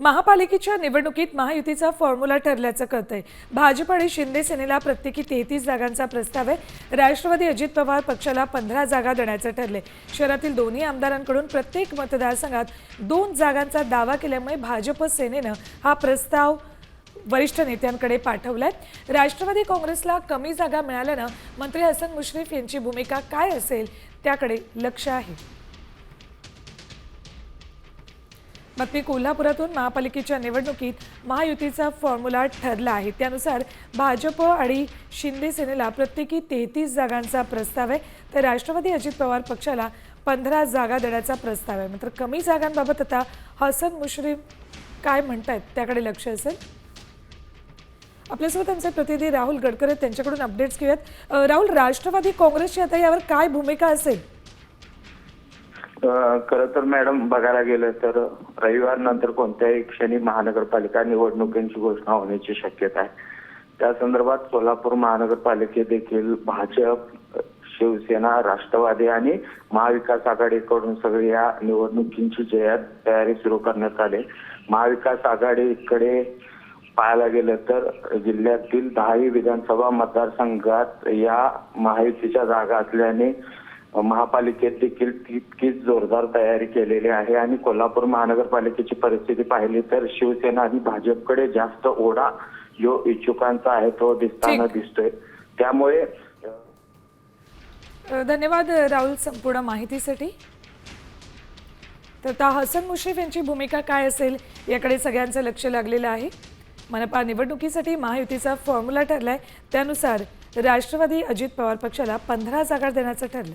महापालिकेच्या निवडणुकीत महायुतीचा फॉर्म्युला ठरल्याचं कळतंय. भाजप आणि शिंदे सेनेला प्रत्येकी तेहतीस जागांचा प्रस्ताव आहे. राष्ट्रवादी अजित पवार पक्षाला पंधरा जागा देण्याचं ठरले शहरातील दोन्ही आमदारांकडून प्रत्येक मतदारसंघात दोन जागांचा दावा केल्यामुळे भाजप सेनेनं हा प्रस्ताव वरिष्ठ नेत्यांकडे पाठवलाय. राष्ट्रवादी काँग्रेसला कमी जागा मिळाल्यानं मंत्री हसन मुश्रीफ यांची भूमिका काय असेल त्याकडे लक्ष आहे. बातमी कोल्हापुरातून महापालिकेच्या निवडणुकीत महायुतीचा फॉर्म्युला ठरला आहे. त्यानुसार भाजप आणि शिंदे सेनेला प्रत्येकी तेहतीस जागांचा प्रस्ताव आहे. तर राष्ट्रवादी अजित पवार पक्षाला पंधरा जागा देण्याचा प्रस्ताव आहे. मात्र कमी जागांबाबत आता हसन मुश्रीफ काय म्हणतायत त्याकडे लक्ष असेल. आपल्यासोबत आमचे प्रतिनिधी राहुल गडकर आहेत. त्यांच्याकडून अपडेट्स घेऊयात. राहुल राष्ट्रवादी काँग्रेसची आता यावर काय भूमिका असेल? खर तर मॅडम बघायला गेलं तर रविवार नंतर कोणत्याही क्षणी महानगरपालिका निवडणुकींची घोषणा होण्याची शक्यता आहे. त्या संदर्भात सोलापूर महानगरपालिके देखील भाजप शिवसेना राष्ट्रवादी आणि महाविकास आघाडीकडून सगळी या निवडणुकींची जयात तयारी सुरू करण्यात आली. महाविकास आघाडीकडे पाहायला गेलं तर जिल्ह्यातील दहाही विधानसभा मतदारसंघात या महायुतीच्या जागा असल्याने महापालिकेत देखील तितकीच जोरदार तयारी केलेली आहे आणि कोल्हापूर महानगरपालिकेची परिस्थिती पाहिली तर शिवसेना आणि भाजपकडे जास्त ओढा जो इच्छुकांचा आहे तो दिसताना. दिसतोय. त्यामुळे धन्यवाद राहुल संपूर्ण माहितीसाठी. तर आता हसन मुश्रीफ यांची भूमिका काय असेल याकडे सगळ्यांचं लक्ष लागलेलं आहे. मनपा निवडणुकीसाठी महायुतीचा फॉर्म्युला ठरलाय. त्यानुसार राष्ट्रवादी अजित पवार पक्षाला पंधरा जागा देण्याचं ठरलं.